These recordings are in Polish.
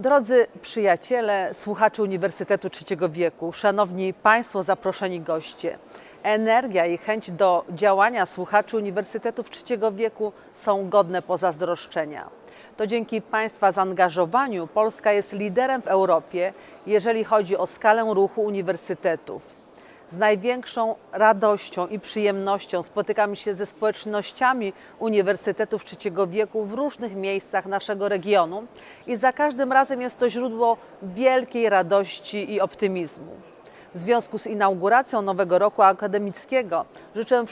Drodzy przyjaciele, słuchacze Uniwersytetu Trzeciego Wieku, szanowni Państwo, zaproszeni goście. Energia i chęć do działania słuchaczy Uniwersytetów Trzeciego Wieku są godne pozazdroszczenia. To dzięki Państwa zaangażowaniu Polska jest liderem w Europie, jeżeli chodzi o skalę ruchu uniwersytetów. Z największą radością i przyjemnością spotykam się ze społecznościami uniwersytetów trzeciego wieku w różnych miejscach naszego regionu i za każdym razem jest to źródło wielkiej radości i optymizmu. W związku z inauguracją nowego roku akademickiego życzę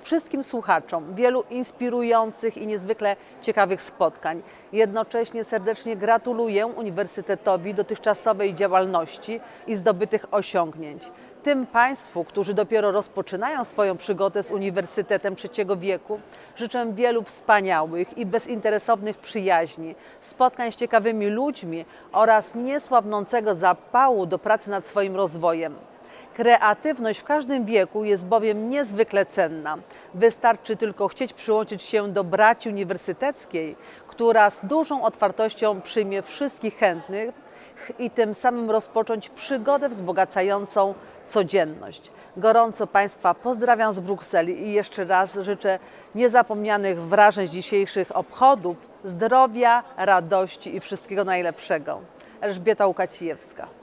wszystkim słuchaczom wielu inspirujących i niezwykle ciekawych spotkań. Jednocześnie serdecznie gratuluję Uniwersytetowi dotychczasowej działalności i zdobytych osiągnięć. Tym Państwu, którzy dopiero rozpoczynają swoją przygodę z Uniwersytetem Trzeciego Wieku, życzę wielu wspaniałych i bezinteresownych przyjaźni, spotkań z ciekawymi ludźmi oraz niesłabnącego zapału do pracy nad swoim rozwojem. Kreatywność w każdym wieku jest bowiem niezwykle cenna. Wystarczy tylko chcieć przyłączyć się do braci uniwersyteckiej, która z dużą otwartością przyjmie wszystkich chętnych i tym samym rozpocząć przygodę wzbogacającą codzienność. Gorąco Państwa pozdrawiam z Brukseli i jeszcze raz życzę niezapomnianych wrażeń z dzisiejszych obchodów, zdrowia, radości i wszystkiego najlepszego. Elżbieta Łukacijewska.